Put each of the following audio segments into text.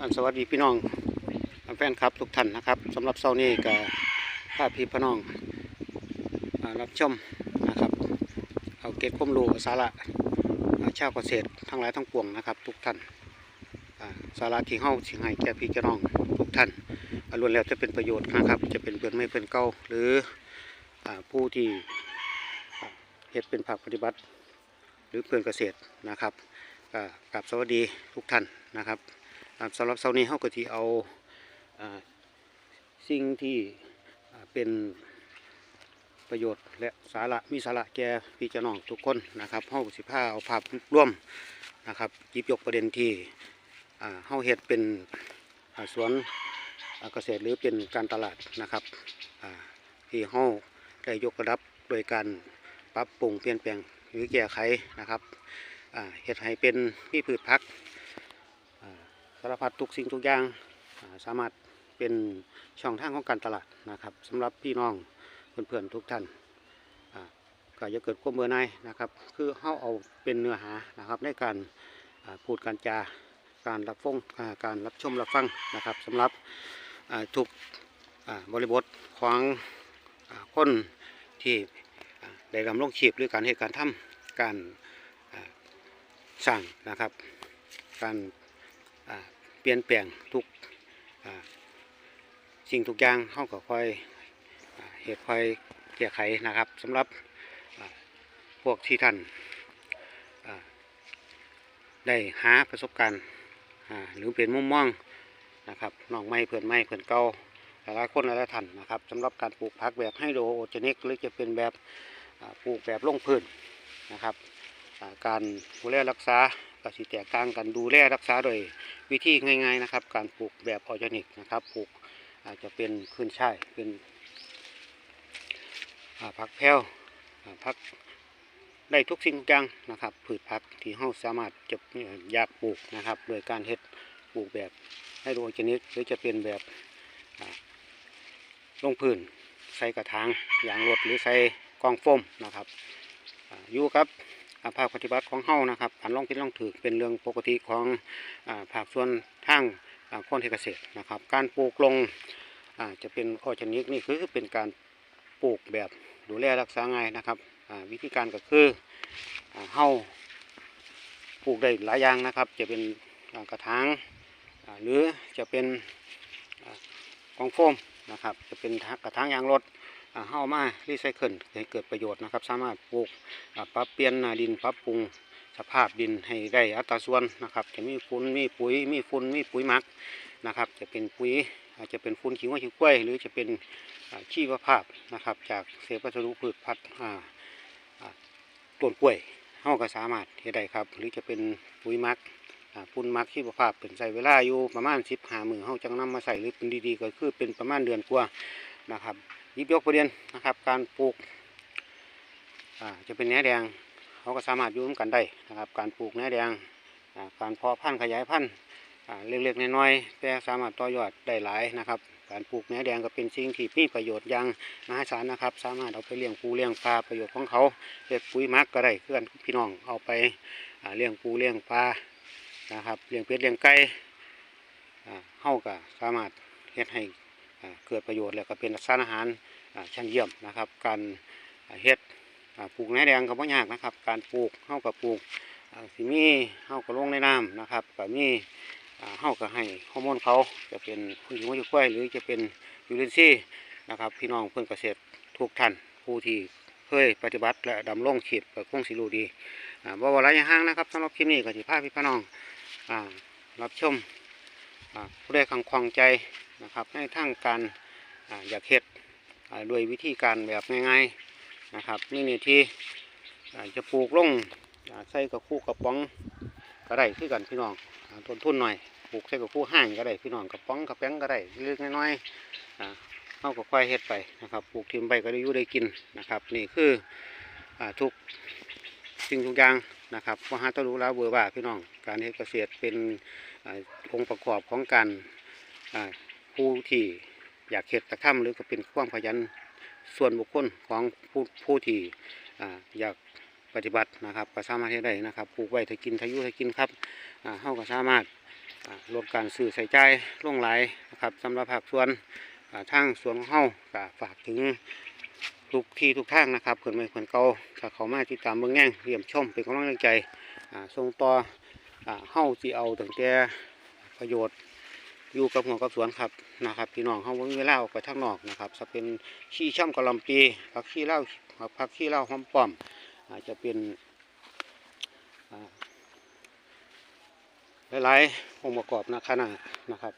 อันสวัสดีพี่น้องแฟนครับทุกท่านนะครับสำหรับเช้านี้ก็พาพี่พี่น้องอรับชมนะครับเอาเก็บความรู้สาระาชาวเกษตรทั้งหลายทั้งปวงนะครับ ทุกท่านสาระที่เฮ้าสิให้แก่พี่แก่น้องทุกท่านอ่าล้วนแล้วจะเป็นประโยชน์นะครับ จะเป็นเพื่อนไม่เพื่อนเก่าหรือผู้ที่เฮ็ดเป็นภาคปฏิบัติ หรือเพื่อนเกษตรนะครับ ก็กราบสวัสดีทุกท่านนะครับอ่าสำหรับเสาร์นี้เขาก็ที่เอาอสิ่งที่เป็นประโยชน์และสาระมีสาระแก่พี่เจ้าน้องทุกคนนะครับเขาสิผ้าเอาภาพร่วมนะครับยิบยกประเด็นที่อ่าเฮาเฮ็ดเป็นสวนเกษตรหรือเป็นการตลาดนะครับที่เฮาได้ยกระดับโดยการปรับปรุงเปลี่ยนแปลงหรือแก้ไขนะครับ เฮ็ดให้เป็นมีพืชพักสารพัดทุกสิ่งทุกอย่างสามารถเป็นช่องทางของการตลาดนะครับสำหรับพี่น้องเพื่อนๆทุกท่านก็จะเกิดความเบื่อหน่ายนะครับ คือเฮาเอาเป็นเนื้อหานะครับในการพูดการจาการรับฟงการรับชมรับฟังนะครับสำหรับทุกบริบทของคนที่ได้ดำรงชีพหรือการเหตุการทำการ สร้างนะครับ การเปลี่ยนแปลงทุกสิ่งทุกอย่างเข้ากับคอยเหตุค่อยแก้ไขนะครับสำหรับพวกที่ท่านได้หาประสบการณ์หรือเป็นมุมมองนะครับน้องไม้เพื่อนไม้เพื่อนเก่าหลายๆคนหลายๆท่านนะครับสำหรับการปลูกผักแบบไฮโดรโจนิกหรือจะเป็นแบบปลูกแบบลงพื้นนะครับ การดูแลรักษาก็สิแตกต่างกันดูแลรักษาโดยวิธีง่าย ๆนะครับ การปลูกแบบออร์แกนิกนะครับปลูกอาจจะเป็นขึ้นช่ายเป็นผักแพรวผักได้ทุกสิ่งทุกอย่างนะครับพืชผักที่เราสามารถจะอยากปลูกนะครับ โดยการเฮ็ดปลูกแบบให้โดยชนิดหรือจะเป็นแบบลงพื้นใส่กระถางอย่างรดหรือใส่กองโฟมนะครับอยู่ครับ ภาคปฏิบัติของเฮานะครับการลองผิดลองถือเป็นเรื่องปกติของอภาคส่วนทางคนเกษตรนะครับ การปลูกลงจะเป็นออร์แกนิกนี่คือเป็นการปลูกแบบดูแลรักษาง่ายนะครับวิธีการก็คือเฮาปลูกได้หลายอย่างนะครับ จะเป็นกระถางหรือจะเป็นกองโฟมนะครับ จะเป็นกระถางยางรถ เฮาเอามารีไซเคิลให้เกิดประโยชน์นะครับ สามารถปลูกปรับเปลี่ยนนาดินปรับปรุงสภาพดินให้ได้อัตราส่วนนะครับ จะมีฝุ่นมีปุ๋ยมีฝุ่นมีปุ๋ยมักนะครับ จะเป็นปุ๋ยอาจจะเป็นฝุ่นขี้วัวขี้กล้วยหรือจะเป็นอ่าขี้วภาพนะครับ จากเศษวัสดุพืชพัดอ่าอ่าต้นกล้วยเฮาก็สามารถเฮ็ดได้ครับ หรือจะเป็นปุ๋ยมักอ่าฝุ่นมักขี้วภาพเป็นใส่เวลาอยู่ประมาณสิบหามือเฮาจังนำมาใส่หรือเป็นดีๆ ก็คือเป็นประมาณเดือนกว่านะครับ ยิบยกประเด็นนะครับ การปลูกจะเป็นแหนแดงเขาก็สามารถยุ่มกันได้นะครับ การปลูกแหนแดงการเพาะพันธุ์ขยายพันธุ์เล็กๆน้อยๆแต่สามารถต่อยอดได้หลายนะครับ การปลูกแหนแดงก็เป็นสิ่งที่มีประโยชน์อย่างมหาศาลนะครับ สามารถเอาไปเลี้ยงปูเลี้ยงปลาประโยชน์ของเขาเฮ็ดปุ๋ยมักก็ได้เพื่อนพี่น้องเอาไปเลี้ยงปูเลี้ยงปลานะครับเลี้ยงเป็ดเลี้ยงไก่อ่าเฮาก็สามารถเฮ็ดให้ เกิดประโยชน์แล้วก็เป็นสารอาหารชั้นเยี่ยมนะครับ การเฮ็ดปลูกแหนแดงก็บ่ยากนะครับ การปลูกเฮากับปลูกสิมีเฮาก็ลงในน้ำนะครับก็มีอ่าเฮาก็ให้ฮอร์โมนเขาจะเป็นคุณหญิงวัยกล้วยหรือจะเป็นยูเรนซีย์นะครับ พี่น้องเพื่อนเกษตรทุกท่านผู้ที่เคยปฏิบัติและดำรงชีพก็คงสิรูดีอ่าว่าระยะห่างนะครับสำหรับคลิปนี้ก็สิพาพี่พี่น้องรับชมอ่าผู้ใดขังควงใจ นะครับในทางการอยากเฮ็ดอ่าโดยวิธีการแบบง่ายๆนะครับ นี่นี่ที่จะปลูกลงใส่กับคู่กระป๋องก็ได้คือกันพี่น้องต้นทุนหน่อยปลูกใส่กับคู่ห้างก็ได้พี่น้องกระป๋องกระแป้งก็ได้เล็กๆน้อยๆอ่าเอาก็ค่อยเฮ็ดไปนะครับปลูกทิมไปก็ได้ยู่ได้กินนะครับ นี่คืออทุกสิ่งทุกอย่างนะครับมหาตรู้แลาเบอร์ว่าพี่น้องการเฮ็ดเกษตรเป็นองค์ประกอบของการอ่า ผู้ที่อยากเฮ็ดตะทำหรือก็เป็นความขยันส่วนบุคคลของผู้ผู้ที่อ่าอยากปฏิบัตินะครับก็สามารถเดได้นะครับปลูกไว้ถ้ากินถ้ายุถ้ากินครับอ่าเฮาก็สามารถลดการซื้อใส่ใจายลงไหลนะครับสำหรับภาคส่วนอ่าทางสวนของเฮาก็ฝากถึงทุกที่ทุกทางนะครับเพื่อนไม่เพื่อนเก่าถ้าเขามาติดตามเบิ่งแง่งเยี่ยมชมเป็นกำลังใจอ่าส่งต่ออ่าเฮาสิเอาตั้งแต่ประโยชน์ อยู่กับหัวกับสวนครับนะครับพี่น้องเฮาบ่มีเวลาออกไปทางนอกนะครับจะเป็นขี้ช่ำกะลำปีผักขี้เหล้าผักขี้เหล้าหอมป้อมอาจจะเป็นหลายๆองค์ประกอบนะคณะนะครับ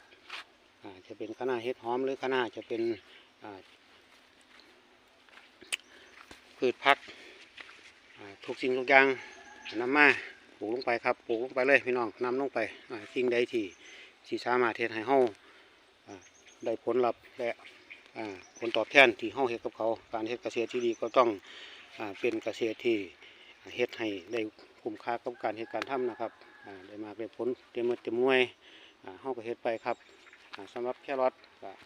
อาจะเป็นคณะเห็ดหอมหรือคณะจะเป็นพืชพักทุกสิ่งทุกอย่างน้ำมาปลูกลงไปครับปลูกลงไปเลยพี่น้องน้ำลงไปสิ่งใดที่ ที่สามารถเฮ็ดให้เฮาอ่าได้ผลลัพธ์และผลตอบแทนที่เฮาเฮ็ดกับเขา การเฮ็ดเกษตรที่ดีก็ต้องอเป็นเกษตรที่เฮ็ดให้ได้คุ้มค่ากับการเฮ็ดการทำนะครับได้มาเป็นผลเต็มมือเต็มมวยอ่าเฮาก็เฮ็ดไปครับอ่าสำหรับแครอท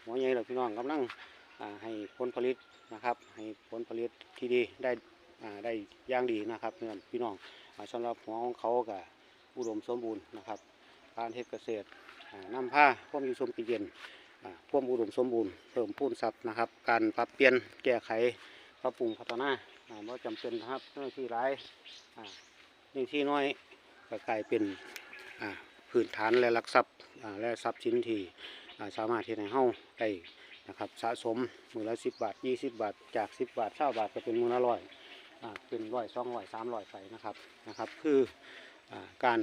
หัวใหญ่เราพี่น้องกำลังให้ผลผลิตนะครับ ให้ผลผลิตที่ดีได้ได้ย่างดีนะครับเพื่อนพี่น้องอ่าสำหรับหัวของเขาก็อุดมสมบูรณ์นะครับ การเฮ็ดเกษตร นำผ้าพวกอยู่ชมปีเย็นอ่าพวกอุดมสมบูรณ์เพิ่มพูนทรัพย์นะครับ การปรับเปลี่ยนแก้ไขปรับปรุงพัฒนาอ่าบ่จำเป็นนะครับเนื้อที่หลายอ่านี่ที่น้อยก็กลายเป็นพื้นฐานและลักทรัพย์และทรัพย์สินที่สามารถที่ให้เฮาได้นะครับสะสมมือละสิบบาทยี่สิบบาท จากสิบบาทเช้าบาทก็เป็นมือละร้อยเป็นร้อยสองร้อยสามร้อยไปนะครับนะครับ คืออการ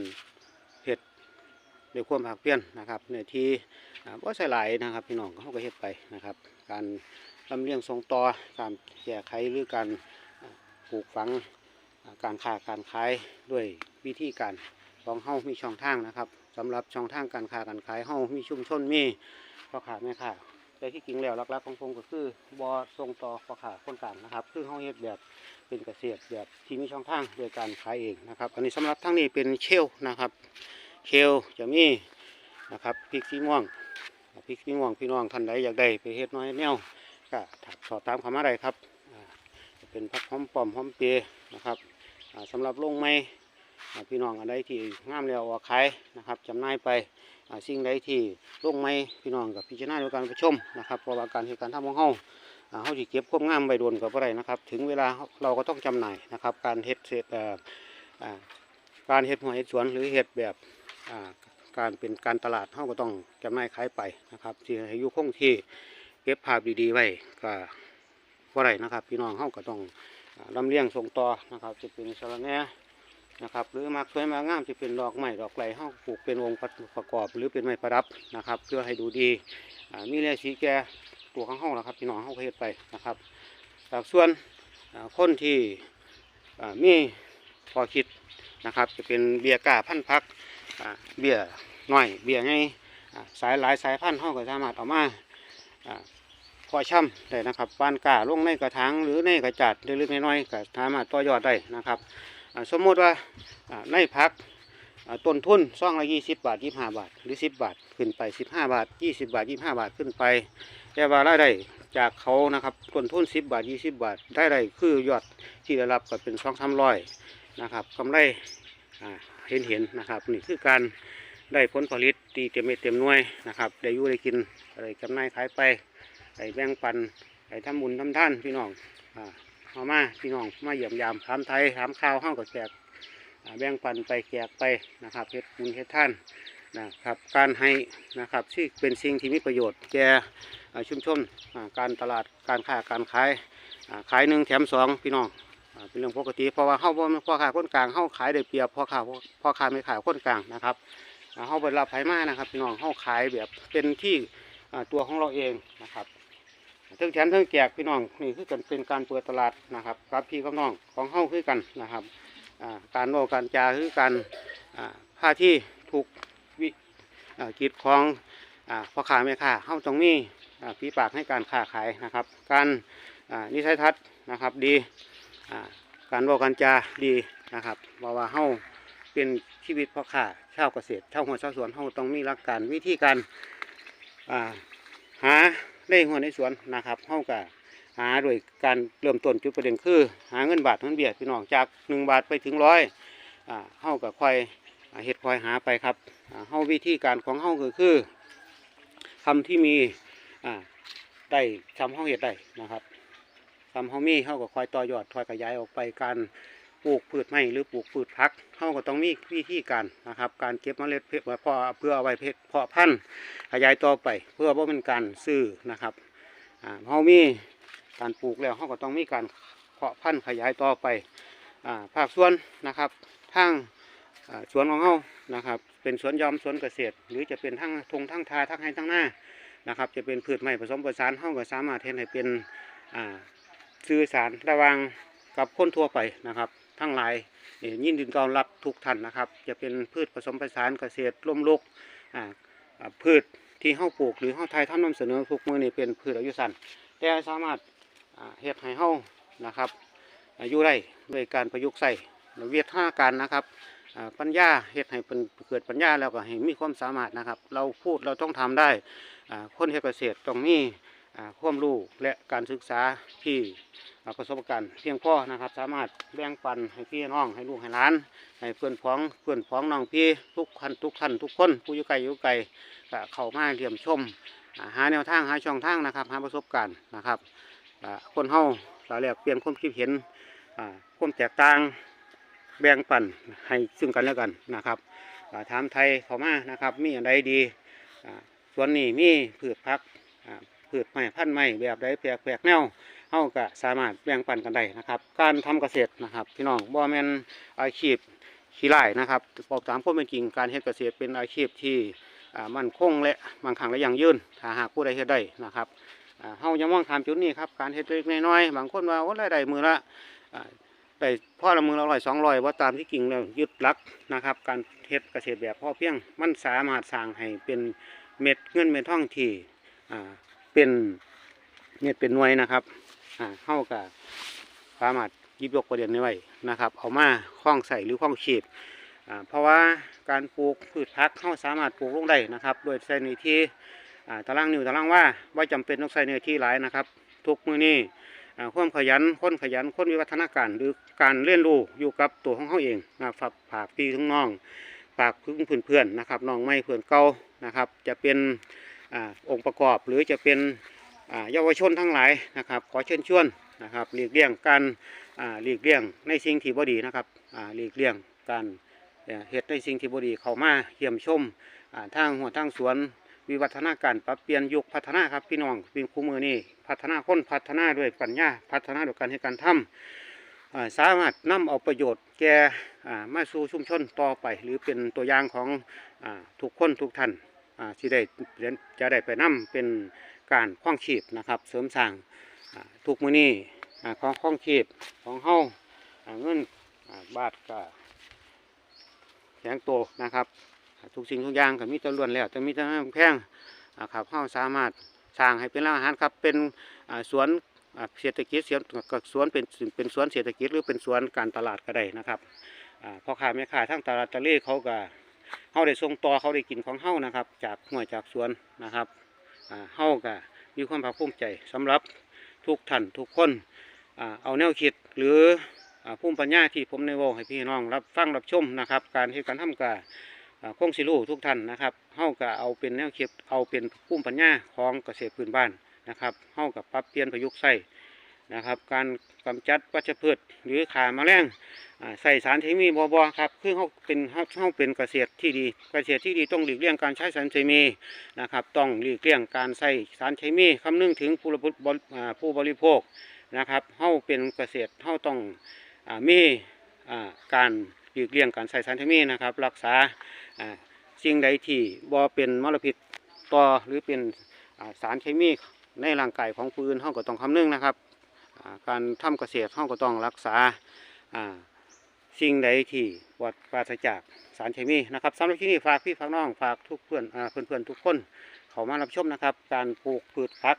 ด้วยความภาคเพี้ยรนะครับเนื้อที่อ่าบ่ใส่หลายนะครับ พี่น้องเขาก็เฮ็ดไปนะครับ การลำเลียงทรงต่อการแก้ไขหรือการปลูกฝังการค้าการขายด้วยวิธีการของเฮามีช่องทางนะครับสำหรับช่องทางการค้าการขายเฮามีชุมชนมีพ่อค้าแม่ค้าแต่ที่จริงแล้วลักๆของผมก็คือบอส่งต่อพ่อค้าคนกลางนะครับ คือเฮาเฮ็ดแบบเป็นเกษตรแบบที่มีช่องทางโดยการขายเองนะครับ อันนี้สำหรับทั้งนี้เป็นเชลนะครับ เชลจะมีนะครับพริกสีม่วงพริกสีม่วงพี่น้องท่านใดอยากได้ไปเฮ็ดน้อยแนวก็สอบถามเข้ามาได้ครับจะเป็นผักหอมปอมหอมเปียนะครับอ่าสำหรับลงไม้อ่พี่น้องอันใดที่งามแล้วออกขายนะครับจำหน่ายไปสิ่งใดที่ลงไม้พี่น้องกับพิจารณาด้วยการประชมนะครับเพราะว่าการเหตุการณ์ทำของเฮาอ่าเฮาสิเก็บความงามใบโดนกับอะไรนะครับ ถึงเวลาเราก็ต้องจำหน่ายนะครับ การเฮ็ดเศษอ่าอ่าการเฮ็ดหัวเฮ็ดสวนหรือเฮ็ดแบบ การเป็นการตลาดเฮาก็ต้องจำหน่ายขายไปนะครับที่ให้ยูคงที่เก็บภาพดีๆไว้ก็บ่ได้นะครับ พี่น้องเฮาก็ต้องอ่าลำเลียงส่งต่อนะครับจะเป็นสะระแหน่นะครับหรือมากสวยมากงามจะเป็นดอกไม้ดอกไหลห้องปลูกเป็นองค์ประกอบ หรือเป็นไม้ประดับนะครับ เพื่อให้ดูดีมีแร่สีแก่ตัวข้างห้องนะครับพี่น้องห้องเฮ็ดไปนะครับจากส่วนคนที่มีพอคิดนะครับ จะเป็นเบียร์กาพันธุ์พัก เบียร์น้อยเบียไงอ่าสายหลายสายพันธุ์ห้องก็สามารถเอามาอ่าพอช่ำได้นะครับปานกาลงในกระถางหรือในกระจัดเล็กๆน้อยๆก็สามารถต่อยอดได้นะครับสมมติว่าในพักต้นทุนซ่องละยี่สิบบาทยี่ห้าบาท หรือสิบบาทขึ้นไปสิบห้าบาทยี่สิบบาทยี่ห้าบาทขึ้นไป แต่ว่ารายได้จากเขานะครับต้นทุนสิบบาทยี่สิบบาทได้ได้คือยอดที่ได้รับก็เป็นสองสามร้อยนะครับกำไร เห็นเห็นนะครับ นี่คือการได้ผลผลิตตีเต็มเม็ดเต็มหน่วยนะครับได้อยู่ได้กินอะได้จำนายขายไปไปแบ่งปันไปทำบุญทำท่านพี่น้องอ่าเอามาพี่น้องมาเยี่ยมยามถามไทยถามข่าวห้องกับแจกแบ่งปันไปแจกไปนะครับเฮ็ดบุญเฮ็ดท่านนะครับการให้นะครับที่เป็นสิ่งที่มีประโยชน์แก่ชุมชนการตลาดการค้าการขายขายหนึ่งแถมสองพี่น้อง เป็นเรื่องปกติเพราะว่าเฮาบ่แม่นพ่อค้าคนกลางเฮาขายได้เปรียบพ่อค้าพ่อค้าไม่ขายคนกลางนะครับอ่าเฮาเป็นรับไผมานะครับพี่น้องเฮาขายแบบเป็นที่ตัวของเราเองนะครับเทั้งแถมเทั้งแจกพี่น้องนี่คือกันเป็นการเปิดตลาดนะครับกับพี่กับน้องของเฮาคือกันนะครับการโลการจาคือการผ้าที่ถูกวิกีดของอพ่อค้าแม่ค้าเฮาต้องมีอ่าฝีปากให้การค้าขายนะครับ การนิสัยทัศน์นะครับดี การโลการจาดีนะครับเพราะว่าเฮาเป็นชีวิตพ่อค้าชาวเกษตรชาวหัวชาวสวนเฮาต้องมีหลักการวิธีการาหาได้หัวในสวนนะครับเฮาก็หาโดยการเริ่มต้นจุดประเด็นคือ หาเงินบาทเงินเบียดพี่น้องจากหนึ่งบาทไปถึงร้อยเฮาก็ค่อยเฮ็ดค่อยหาไปครับเฮาวิธีการของเฮาก็คือทำที่มีได้ทำเฮาเฮ็ดได้นะครับำเฮามีเฮาก็คอยต่อยอดคอยขยายออกไปการปลูกพืชไม้หรือปลูกพืชพักเฮาก็ต้องมีวิธีการนะครับ การเก็บเมล็ดเพาะเพาะเพื่อเอาไว้เพาะเพาะพันธุ์ขยายต่อไป เพื่อว่าเป็นการซื้อนะครับเฮามีการปลูกแล้วเฮาก็ต้องมีการเพาะพันธุ์ขยายต่อไปภาคส่วนนะครับทางสวนของเฮานะครับ เป็นสวนยอมสวนเกษตร หรือจะเป็นทั้งทงทั้งทาทั้งให้ทั้งหน้านะครับ จะเป็นพืชไม้ผสมผสานเฮาก็สามารถเฮ็ดให้เป็น สื่อสารระว่างกับคนทั่วไปนะครับ ทั้งหลายเอ่อยินดีต้อนรับทุกท่านนะครับ จะเป็นพืชผสมผสานเกษตรร่วมโลกพืชที่เฮาปลูกหรือเฮาไทยทำนำเสนอทุกมือนี่เป็นพืชอายุสั้นแต่สามารถเฮ็ดให้เฮานะครับอายุได้ด้วยการประยุกต์ใส่เวียดท่าการนะครับปัญญาเฮ็ดให้เป็นเกิดปัญญาแล้วก็ให้มีความสามารถนะครับ เราพูดเราต้องทำได้คนเฮ็ดเกษตรต้องมีอ่า ความรู้และการศึกษาที่ประสบการณ์เพียงพอนะครับ สามารถแบ่งปันให้พี่น้องให้ลูกให้หลานให้เพื่อนพ้องเพื่อนพ้องน้องพี่ทุกท่านทุกท่านทุกคนผู้อยู่ไกลอยู่ไกลก็เข้ามาเยี่ยมชมหาแนวทางหาช่องทางนะครับหาประสบการณ์นะครับคนเฮาเราแลกเปลี่ยนความคิดเห็นความแตกต่างแบ่งปันให้ซึ่งกันและกันนะครับถามไทยเข้ามานะครับ มีอะไรดีส่วนนี้มีพืชพักอ่า พืชไม้พันธุ์ไม้แบบใดแปลกแปลกแนวเฮาก็สามารถแบ่งปันกันได้นะครับ การทำเกษตรนะครับ พี่น้องบ่แม่นอาชีพขี้ไร่นะครับบอกตามความเป็นจริงการเฮ็ดเกษตรเป็นอาชีพที่มั่นคงและบางครั้งและยั่งยืนถ้าหากผู้ใดเฮ็ดได้นะครับเฮายังมองทามจุดนี้ครับการเฮ็ดเล็กน้อยบางคนว่าโอ้รายได้มือละอ่าได้พ่อละมือละร้อยสองร้อยว่าตามที่จริงแล้วยึดหลักนะครับ การเฮ็ดเกษตรแบบพ่อเพียงมันสามารถสร้างให้เป็นเม็ดเงินเม็ดทองที่อ่า เป็นเม็ดเป็นหน่วยนะครับอ่าเฮาก็สามารถหยิบยกประเด็นนี้ไว้นะครับ เอามาคล้องใส่หรือคล้องฉีดอ่าเพราะว่าการปลูกพืชพักเข้าสามารถปลูกลงได้นะครับ โดยใส่เนื้อที่อ่าตารางนิ้วตารางว่าว่าจำเป็นต้องใส่เนื้อที่หลายนะครับ ทุกมือนี้อ่าความขยันคนขยันคนวิวัฒนาการหรือการเรียนรู้อยู่กับตัวของเขาเองนะครับฝากฝากพี่ทั้งน้องฝากพึ่งเพื่อนเพื่อนนะครับน้องไม่เพื่อนเก่านะครับ จะเป็น อองค์ประกอบหรือจะเป็นเยาวชนทั้งหลายนะครับ ขอเชิญชวนนะครับหลีกเลี่ยงการหลีกเลี่ยงในสิ่งที่บดีนะครับหลีกเลี่ยงการเอ่อเฮ็ดในสิ่งที่บดีเข้ามาเยี่ยมชมอ่าทางหัวทางสวนวิวัฒนาการปรับเปลี่ยนยุคพัฒนาครับพี่น้องปีคู่มือนี้พัฒนาคนพัฒนาด้วยปัญญาพัฒนาด้วยการให้การทำอ่าสามารถนำเอาประโยชน์แก่มาสู่ชุมชนต่อไป หรือเป็นตัวอย่างของอทุกคนทุกท่าน ที่ได้จะได้ไปนํเป็นการคล้องชีพนะครับ เสริมสร้างทุกมือนี้อ่ของคล้องชีพของเฮาอ่าเงินอ่าบาทก็แข็งโตนะครับ ทุกสิ่งทุกอย่างก็มีแตะล้วนแล้วแต่มีแต่แพงครับเฮาสามารถสร้างให้เป็นร้านอาหารครับเป็นสวนเศรษฐกิจสวนกับสวนเป็นเป็นสวนเศรษฐกิจหรือเป็นสวนการตลาดก็ได้นะครับพ่อค้าแม่ค้าทั้งตลาดตะเลเขาก็ เฮาได้ส่งต่อเขาได้กินของเฮานะครับ จากห้วยจากสวนนะครับเฮาก็มีความภาคภูมิใจสำหรับทุกท่านทุกคนอเอาแนวคิดหรือภูมิปัญญาที่ผมในวงให้พี่น้องรับฟังรับชมนะครับ การที่การทำกาอ่าคงสิรูทุกท่านนะครับเฮาก็เอาเป็นแนวคิดเอาเป็นภูมิปัญญาของเกษตรพื้นบ้านนะครับเฮากับปรับเปลี่ยนประยุกต์ใส่ นะครับ การกำจัดวัชพืชหรือขาแมลงใส่สารเคมีบอบอครับคือเฮาเป็นเฮาเฮาเป็นเกษตรที่ดี เกษตรที่ดีต้องหลีกเลี่ยงการใช้สารเคมีนะครับ ต้องหลีกเลี่ยงการใส่สารเคมีคำนึงถึงผู้บริบผู้บริโภคนะครับเฮาเป็นเกษตรเฮาต้องอมีการหลีกเลี่ยงการใส่สารเคมีนะครับ รักษาสิ่งใดที่บ่เป็นมลพิษต่อหรือเป็นสารเคมีในร่างกายของผู้อื่นเฮาก็ต้องคำนึงนะครับ การทำเกษตรเฮาก็ต้องรักษาสิ่งใดที่ปลอดปราศจากสารเคมีนะครับสำหรับที่นี่ฝากพี่ฝากน้องฝากทุกเพื่อนอ่าเพื่อนๆทุกคน เขามารับชมนะครับ การปลูกพืชผัก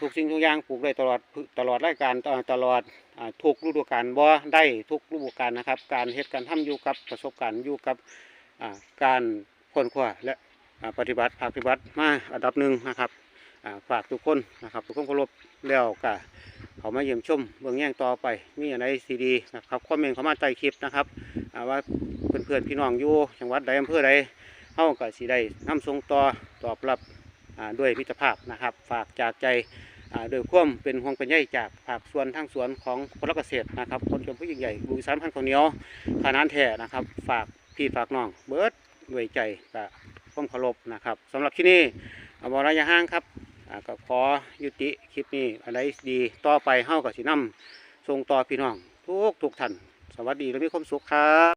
ทุกสิ่งทุกอย่างปลูกได้ตลอดตลอดรายการตลอดอทุกฤดูกาลบ่ได้ทุกฤดูกาลนะครับ การเฮ็ดการทำอยู่กับประสบการณ์อยู่กับการค้นคว้าและปฏิบัติภาคปฏิบัติมาอันดับหนึ่งนะครับฝากทุกคนนะครับ ทุกคนเคารพแล้วก็ เขามาเยี่ยมชมเบื้องแย่งต่อไป มีอะไรซีดีนะครับคอมเมนต์เขามาใต้คลิปนะครับอ่าว่าเพื่อนๆพี่น้องอยู่จังหวัดใดอำเภอใดเฮาก็สิได้นำส่งต่อตอบรับด้วยมิตรภาพนะครับ ฝากจากใจโดยควมเป็นห่วงเป็นใยจากภาคส่วนทางสวนของคนรักเกษตรนะครับ คนจนผู้ยิ่งใหญ่บุรีสามพันข้าวเหนียวขานานแท้นะครับ ฝากพี่ฝากน้องเบิร์ดด้วยใจกับความเคารพนะครับสำหรับที่นี่อบระยะห่างครับ ก็ขอยุติคลิปนี้อะไรดีต่อไปเฮากับสีน้ำทรงต่อพี่น้อง ทุกทุกท่าน สวัสดีและมีความสุขครับ